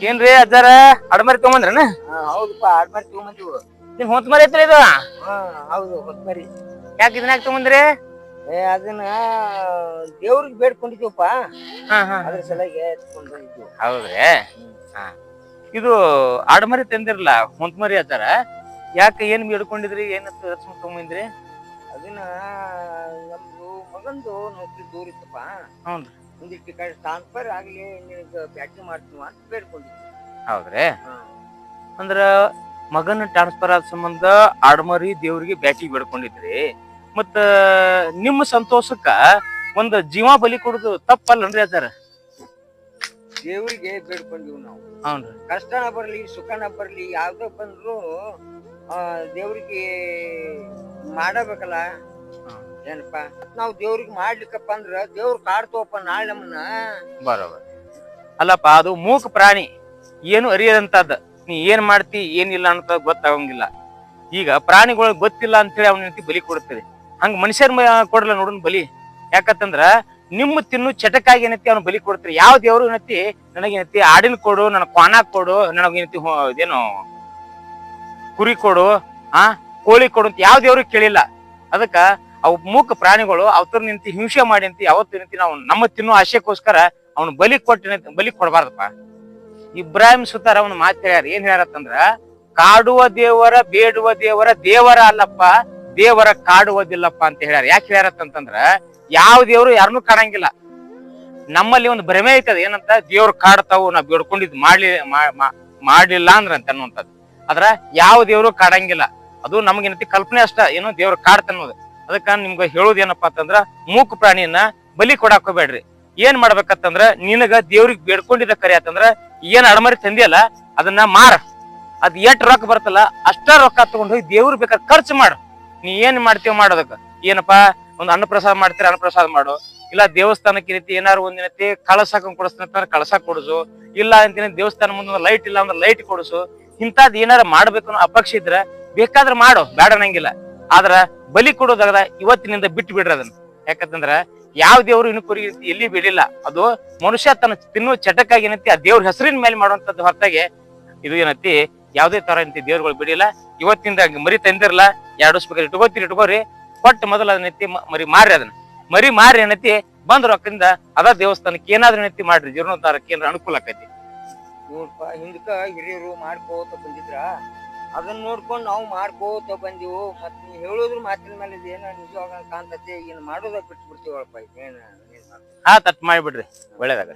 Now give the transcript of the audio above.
ಏನ್ರಿ ಅಜ್ಜಾರ? ಅಡಮರಿ ತಗೊಂಬಂದ್ರನ? ಹೌದಪ್ಪ ಆಡ್ಮಾರಿ ತಗೊಂಬಂದಿವು. ನಿಮ್ ಹೊಂತ ಮರಿ ಐತ್ರಿ ಇದು? ಹಾ ಹೌದು ಹೊತ್ಮರಿ ಯಾಕೆ ಇದನ್ನ ಯಾಕೆ ತಗೊಂಬಂದ್ರಿ? ಏ ಅದನ್ನ ದೇವ್ರಿಗೆ ಬೇಡ್ಕೊಂಡಿದ್ದೀವಪ್ಪ ಹಾ ಹಾ ಅದ್ರ ಸಲಗೆ ಎತ್ಕೊಂಡ್ ಬಂದಿದ್ವು ಹೌದ್ರಿ? ಹಾ. ಇದು ಆಡಮರಿ ತಂದಿರಲ್ಲ ಹೊಂತಮರಿ ಅಜ್ಜಾರ? ಯಾಕೆ ಏನ್ ಬೇಡ್ಕೊಂಡಿದ್ರಿ ಏನ್ ತಗೊಂಬಂದ್ರಿ? ಅದನ್ನ ನಮ್ದು ಮಗಂದು ನೌಕರಿ ದೂರಿತ್ತಪ್ಪ. ಇತ್ತಪ್ಪ ಹ್ಞೂನ್ರಿ ಒಂದಿಷ್ಟು ಕಡೆ ಟ್ರಾನ್ಸ್ಫರ್ ಆಗ್ಲಿ ನಿನಗೆ ಪ್ಯಾಕಿಂಗ್ ಮಾಡ್ತೀವ ಅಂತ ಬೇಡ್ಕೊಂಡಿದ್ವಿ ಹೌದ್ರಿ. ಅಂದ್ರ ಮಗನ ಟ್ರಾನ್ಸ್ಫರ್ ಆದ ಸಂಬಂಧ ಆಡಮರಿ ದೇವ್ರಿಗೆ ಬ್ಯಾಟಿ ಬೇಡ್ಕೊಂಡಿದ್ರಿ. ಮತ್ತ ನಿಮ್ಮ ಸಂತೋಷಕ್ಕ ಒಂದ್ ಜೀವ ಬಲಿ ಕೊಡುದು ತಪ್ಪಲ್ಲನ್ರಿ ಅದಾರ? ದೇವ್ರಿಗೆ ಬೇಡ್ಕೊಂಡಿವ್ ನಾವು. ಹೌನ್ರಿ. ಕಷ್ಟನ ಬರ್ಲಿ ಸುಖನ ಬರ್ಲಿ ಯಾವ್ದೋ ಬಂದ್ರು ಆ ದೇವ್ರಿಗೆ ಮಾಡಬೇಕಲ್ಲ. ಏನಪ್ಪ? ನಾವು ದೇವ್ರಿಗೆ ಮಾಡ್ಲಿಕ್ಕಪ್ಪ ಅಂದ್ರ ದೇವ್ರ ಕಾಡ್ತವಪ್ಪ ನಾಳೆ ನಮ್ಮನ್ನ. ಬರೋಬರ್. ಅಲ್ಲಪ್ಪ, ಅದು ಮೂಕ ಪ್ರಾಣಿ. ಏನು ಅರಿಯದಂತದ್ದು ನೀ ಏನ್ ಮಾಡ್ತಿ, ಏನಿಲ್ಲ ಅಂತ ಗೊತ್ತಾಗಂಗಿಲ್ಲ. ಈಗ ಪ್ರಾಣಿಗಳಿಗೆ ಗೊತ್ತಿಲ್ಲ ಅಂತೇಳಿ ಅವನ ರೀತಿ ಬಲಿ ಕೊಡ್ತದೆ ಹಂಗ ಮನುಷ್ಯರ ಕೊಡಲ್ಲ ನೋಡೋನ್ ಬಲಿ. ಯಾಕಂತಂದ್ರ ನಿಮ್ಮ ತಿನ್ನು ಚಟಕಾಗಿ ಏನೈತಿ ಅವ್ನು ಬಲಿ ಕೊಡ್ತಾರೆ. ಯಾವ ದೇವ್ರು ಏನೈತಿ ನನಗೇನೈತಿ ಆಡಿನ ಕೊಡು, ನನ್ನ ಕ್ವಾನ ಕೊಡು ನನಗೇನೈತಿ ಇದೇನು ಕುರಿ ಕೊಡು, ಆ, ಕೋಳಿ ಕೊಡು ಅಂತ ಯಾವ ದೇವ್ರಿಗೆ ಕೇಳಿಲ್ಲ. ಅದಕ್ಕ ಅವು ಮೂಕ ಪ್ರಾಣಿಗಳು ಅವತರ ನಿಂತಿ ಹಿಂಸೆ ಮಾಡಿ ಅಂತ ಯಾವತ್ತು ನಿಂತಿ ನಾವು ನಮ್ಮ ತಿನ್ನೋ ಆಶಯಕ್ಕೋಸ್ಕರ ಅವ್ನು ಬಲಿ ಕೊಟ್ಟು ಬಲಿ ಕೊಡಬಾರ್ದಪ್ಪ. ಇಬ್ರಾಹಿಂ ಸುತಾರ ಅವನು ಮಾತು ಹೇಳ್ಯಾರ, ಏನ್ ಹೇಳತ್ತಂದ್ರ ಕಾಡುವ ದೇವರ, ಬೇಡುವ ದೇವರ ದೇವರ ಅಲ್ಲಪ್ಪ, ದೇವರ ಕಾಡುವುದಿಲ್ಲಪ್ಪ ಅಂತ ಹೇಳ್ಯಾರ. ಯಾಕೆ ಹೇಳ್ಯಾರತ್ತಂತಂದ್ರ ಯಾವ ದೇವರು ಯಾರನ್ನೂ ಕಾಣಂಗಿಲ್ಲ. ನಮ್ಮಲ್ಲಿ ಒಂದು ಭ್ರಮೆ ಐತದ, ಏನಂತ, ದೇವ್ರು ಕಾಡ್ತಾವು ನಾ ಬೇಡ್ಕೊಂಡಿದ್ ಮಾಡ್ಲಿ ಮಾಡ್ಲಿಲ್ಲ ಅಂದ್ರ ಅಂತ ಅನ್ನುವಂಥದ್ದು. ಆದ್ರ ಯಾವ ದೇವರು ಕಾಡಂಗಿಲ್ಲ. ಅದು ನಮಗೇನತಿ ಕಲ್ಪನೆ ಅಷ್ಟ, ಏನೋ ದೇವ್ರು ಕಾಡ್ತನ್ನೋದು ಅದಕ್ಕ ನಿಮ್ಗೆ ಹೇಳೋದು ಏನಪ್ಪಾ ಅಂತಂದ್ರ ಮೂಕ ಪ್ರಾಣಿಯನ್ನ ಬಲಿ ಕೊಡಾಕ್ ಹೋಗ್ಬೇಡ್ರಿ ಏನ್ ಮಾಡ್ಬೇಕಂತಂದ್ರ ನಿನಗ ದೇವ್ರಿಗೆ ಬೇಡ್ಕೊಂಡಿದ್ದ ಕರೆ ಆತಂದ್ರ ಏನ್ ಅಡಮರಿ ತಂದಿಯಲ್ಲ ಅದನ್ನ ಮಾರ. ಅದ್ ಎಷ್ಟ್ ರೊಕ್ಕ ಬರ್ತಲ್ಲ ಅಷ್ಟ ರೊಕ್ಕ ತಗೊಂಡ್ ಹೋಗಿ ದೇವ್ರ ಬೇಕಾದ್ರೆ ಖರ್ಚು ಮಾಡು. ನೀ ಏನ್ ಮಾಡ್ತೀವ ಮಾಡೋದಕ್ಕ. ಏನಪ್ಪಾ? ಒಂದ್ ಅನ್ನಪ್ರಸಾದ ಮಾಡ್ತೀರ ಅನ್ನಪ್ರಸಾದ ಮಾಡು. ಇಲ್ಲ ದೇವಸ್ಥಾನಕ್ಕೆ ರೀತಿ ಏನಾರು ಒಂದಿನತಿ ಕಳಸ ಹಾಕೊಂಡ್ ಕಳಸ ಕೊಡಿಸು. ಇಲ್ಲ ಅಂತಿನ ದೇವಸ್ಥಾನ ಮುಂದೆ ಲೈಟ್ ಇಲ್ಲ ಅಂದ್ರೆ ಲೈಟ್ ಕೊಡಿಸು. ಇಂಥದ್ ಏನಾರ ಮಾಡ್ಬೇಕು ಅನ್ನೋ ಅಪೇಕ್ಷೆ ಇದ್ರೆ ಬೇಕಾದ್ರೆ ಮಾಡು. ಬೇಡ ಅನ್ನಂಗಿಲ್ಲ ಆದ್ರ ಬಲಿ ಕೊಡೋದಾಗದ ಇವತ್ತಿನಿಂದ ಬಿಟ್ಟು ಬಿಡ್ರಿ ಅದನ್ನ. ಯಾಕಂತಂದ್ರ ಯಾವ ದೇವ್ರು ಇನ್ನು ಕುರಿ ಎಲ್ಲಿ ಬಿಡಿಲ್ಲ ಅದು ಮನುಷ್ಯ ತನ್ನ ತಿನ್ನುವ ಚಟಕ್ಕಾಗಿ ಏನೈತಿ, ಆ ದೇವ್ರ ಹೆಸರಿನ ಮೇಲೆ ಮಾಡುವಂತದ್ದು ಹೊರತಾಗಿ ಇದು ಏನೈತಿ, ಯಾವ್ದೇ ತರ ಏನೈತಿ ದೇವ್ರುಗಳು ಬಿಡಿಲ್ಲ ಇವತ್ತಿಂದ ಮರಿ ತಂದಿರಲ್ಲ ಎರಡು ವರ್ಷ ಬೇಕಾದ್ರೆ ಇಟ್ಕೋತೀರಿ ಇಟ್ಕೋರಿ. ಕೊಟ್ಟು ಮೊದಲು ಅದನ್ನೈತಿ ಮರಿ ಮಾರಿ ಅದನ್ನ. ಮರಿ ಮಾರಿ ಏನೈತಿ, ಬಂದ್ ರೊಕ್ಕದಿಂದ ಅದ ದೇವಸ್ಥಾನಕ್ಕೆ ಏನಾದ್ರೂ ಏನೈತಿ ಮಾಡ್ರಿ, ಜೀರ್ಣೋದ್ಧಾರಕ್ಕೆ ಏನಾರ ಅನುಕೂಲ ಆಕೈತಿ. ಹಿಂದಕ್ಕ ಹಿಂದಕ ಹಿರಿಯರು ಮಾಡ್ಕೋತ ಬಂದಿದ್ರ ಅದನ್ನ ನೋಡ್ಕೊಂಡ್ ನಾವು ಮಾಡ್ಕೋತ ಬಂದಿವು. ಮತ್ ನೀ ಹೇಳೋದ್ರ ಮಾತಿನ ಮೇಲೆ ಏನೋ ನಿಜವಾಗ ಕಾಣ್ತತಿ. ಏನ್ ಮಾಡೋದ ಬಿಟ್ಟು ಬಿಡ್ತೀವಳಪ್ಪ ಏನ ತಟ್ ಮಾಡಿಬಿಡ್ರಿ. ಒಳ್ಳೇದಾಗ